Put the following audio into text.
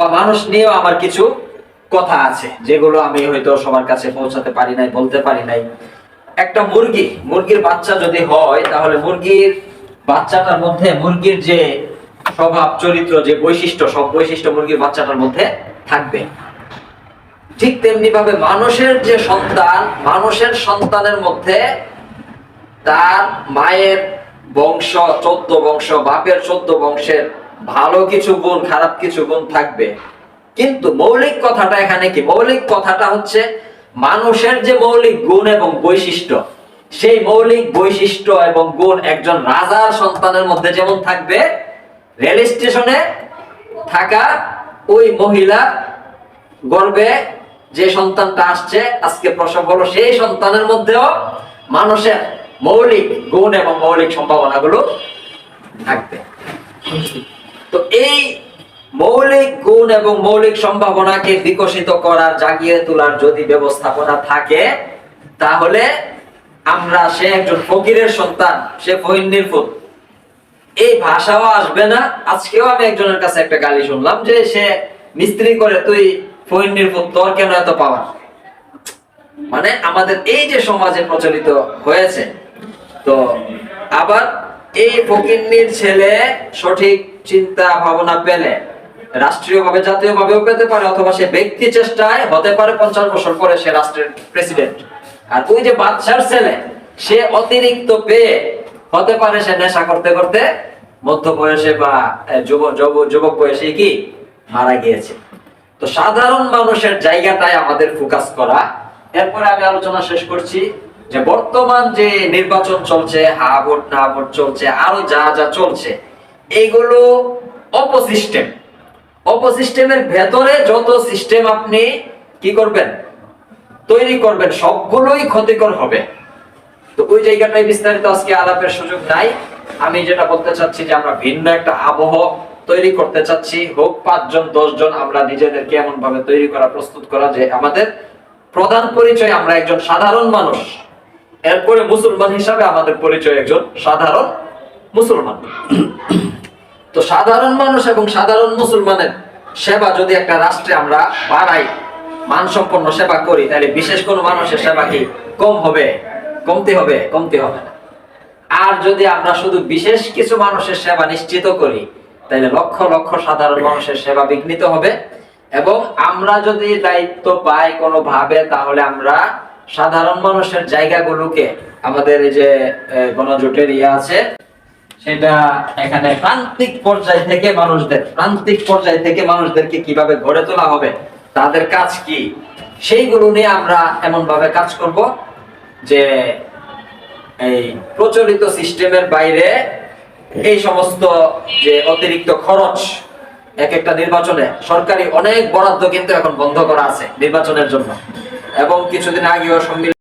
বা মানুষ নিয়েও আমার কিছু কথা আছে, যেগুলো আমি হয়তো সবার কাছে পৌঁছাতে পারি নাই, বলতে পারি নাই। একটা মুরগি, মুরগির বাচ্চা যদি হয়, তাহলে মুরগির বাচ্চাটার মধ্যে, মুরগির যে স্বভাব, চরিত্র, যে বৈশিষ্ট্য, সব বৈশিষ্ট্য মুরগির বাচ্চাটার মধ্যে থাকবে। ঠিক তেমনি ভাবে মানুষের যে সন্তান, মানুষের সন্তানের মধ্যে তার মায়ের বংশ, চোদ্দ বংশ, বাপের চোদ্দ বংশের ভালো কিছু গুণ, খারাপ কিছু গুণ থাকবে। কিন্তু মৌলিক কথাটা এখানে কি? মৌলিক কথাটা হচ্ছে মানুষের যে মৌলিক গুণ এবং বৈশিষ্ট্য, সেই মৌলিক বৈশিষ্ট্য এবং গুণ একজন রাজার সন্তানের মধ্যে যেমন থাকবে, রেল স্টেশনে থাকা ওই মহিলা গর্বে যে সন্তানটা আসছে, আজকে প্রসব হলো, সেই সন্তানের মধ্যেও মানুষের মৌলিক গুণ এবং মৌলিক সম্ভাবনাগুলো থাকবে। তো এই মৌলিক গুণ এবং মৌলিক সম্ভাবনাকে বিকশিত করার, জাগিয়ে তোলার যদি ব্যবস্থাপনা থাকে, তাহলে আমরা সে একজন ফকিরের সন্তান, সে ফহিন্নির ফুল এই ভাষাও আসবে না। আজকেও আমি একজনের কাছে একটা গালি শুনলাম যে সে মিস্ত্রি করে, তুই ফহিন্নির ফুল তোর কেন এত পাওয়ার মানে আমাদের এই যে সমাজে প্রচলিত হয়েছে, তো আবার এই ফকিন্নির ছেলে সঠিক চিন্তা ভাবনা পেলে রাষ্ট্রীয়ভাবে, জাতীয়ভাবেও পেতে পারে, অথবা সে ব্যক্তি চেষ্টায় হতে পারে, পঞ্চাশ বছর পরে সে রাষ্ট্রের প্রেসিডেন্ট আর ওই যে বাচ্চার ছেলে, সে অতিরিক্ত পেয়ে হতে পারে, সে নেশা করতে করতে মধ্য বয়সে বা যুব, যুব- যুবক বয়সে কি মারা গিয়েছে। তো সাধারণ মানুষের জায়গাটায় আমাদের ফোকাস করা। এরপরে আমি আলোচনা শেষ করছি যে বর্তমান যে নির্বাচন চলছে, হা, ভোট, না, ভোট চলছে, আরও যা যা চলছে এইগুলো অপসিস্টেম অপসিস্টেমের ভেতরে যত সিস্টেম আপনি কি করবেন? তৈরি করবেন, সবগুলোই ক্ষতিকর হবে। তো ওই জায়গাটায় বিস্তারিত আজকে আলাপের সুযোগ নাই। আমি যেটা বলতে চাচ্ছি যে আমরা ভিন্ন একটা আবহ তৈরি করতে চাচ্ছি। হোক পাঁচজন, দশজন, আমরা নিজেদেরকে এমন ভাবে তৈরি করা, প্রস্তুত করা যে আমাদের প্রধান পরিচয় আমরা একজন সাধারণ মানুষ। এরপরে মুসলমান হিসাবে আমাদের পরিচয় একজন সাধারণ মুসলমান। তো সাধারণ মানুষ এবং সাধারণ মুসলমানের সেবা যদি একটা রাষ্ট্রে আমরা বাড়াই, মানসম্পন্ন সেবা করি, তাহলে বিশেষ কোনো মানুষের সেবা কি কম হবে? কমতে হবে? কমতে হবে না। আর যদি আমরা শুধু বিশেষ কিছু মানুষের সেবা নিশ্চিত করি, তাহলে লক্ষ লক্ষ সাধারণ মানুষের সেবা বিঘ্নিত হবে। এবং আমরা যদি দায়িত্ব পাই কোনো ভাবে তাহলে আমরা সাধারণ মানুষের জায়গাগুলোকে, আমাদের এই যে গণজোটের ইয়ে আছে সেটা এখানে প্রান্তিক পর্যায় থেকে মানুষদের, প্রান্তিক পর্যায় থেকে মানুষদেরকে কীভাবে গড়ে তোলা হবে, তাদের কাজ কি? সেইগুলো নিয়ে আমরা এমন ভাবে কাজ করব যে এই প্রচলিত সিস্টেমের বাইরে এই সমস্ত যে অতিরিক্ত খরচ এক একটা নির্বাচনে, সরকারি অনেক বরাদ্দ কিন্তু এখন বন্ধ করা আছে নির্বাচনের জন্য। এবং কিছুদিন আগেও সংবিধান